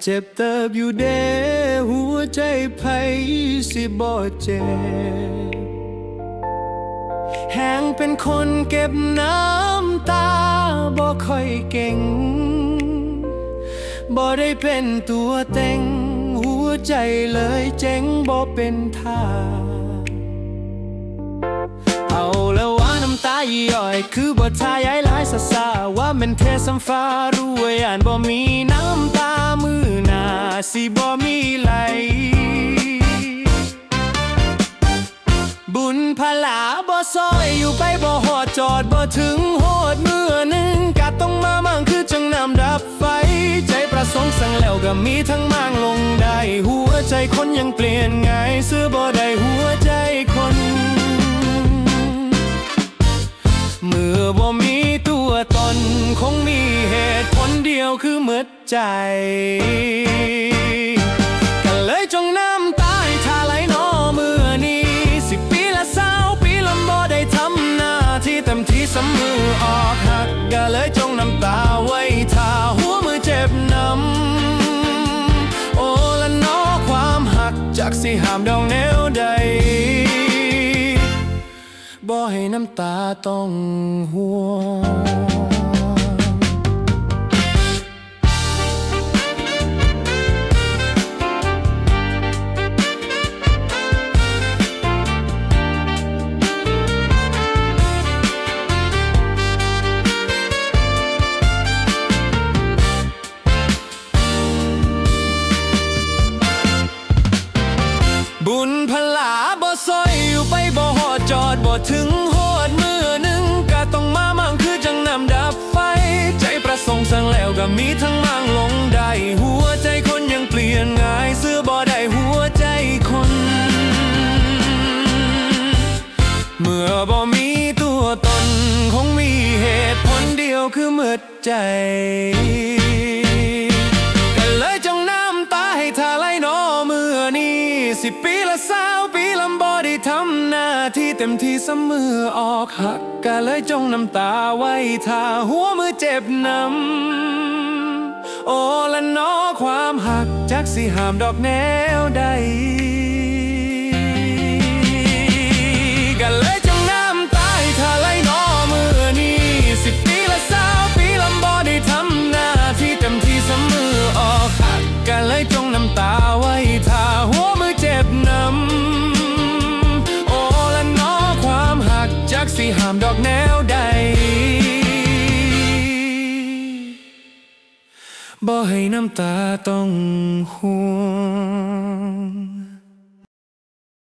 เจ็บเติบอยู่เด้หัวใจไผสิบ่เจ็บ แหงเป็นคนเก็บน้ำตาบ่ค่อยเก่ง บ่ได้เป็นตัวเต็ง หัวใจเลยเจ๊งบ่เป็นท่า เอาแล้วว่าน้ำตาย่อย คือบ่ทายายหลายสะสาว่าแมันเทสัมฟ้ารู้ว่าย่านบ่มีน้ำตา สิบ่มีไหล บุญพลาบ่ซอยอยู่ไปบ่หอดจอดบ่ถึงโหดเมื่อหนึ่งกะต้องมามั่งคือจังนำดับไฟ ใจประสงค์สั่งแล้วก็มีทั้งมั่งลงได้ หัวใจคนยังเปลี่ยนไงเสื้อบ่ได้หัวใจคนเมื่อบ่มีตัวตน คงมีเหตุผลเดียวคือหมืดใจ เต็มที่สำมือออกหักก็เลยจงน้ำตาไว้ทาหัวมือเจ็บนำโอ้ละนอความหักจากสิหามดองแนวใดบ่ให้น้ำตาต้องห่วง บ่มีตัวตน คงมีเหตุผลเดียวคือมืดใจก็เลยจงน้ำตาให้ทาไหลนอเมื่อนี้สิปีละสาวปีลำบอได้ทำหน้าที่เต็มที่เสมอออกหักก็เลยจงน้ำตาไว้ทาหัวมือเจ็บนำโอ้ละนอความหักจักสิหามดอกแนวใด จักสิหามดอกแนวใดบ่ให้น้ำตาต้องห่วง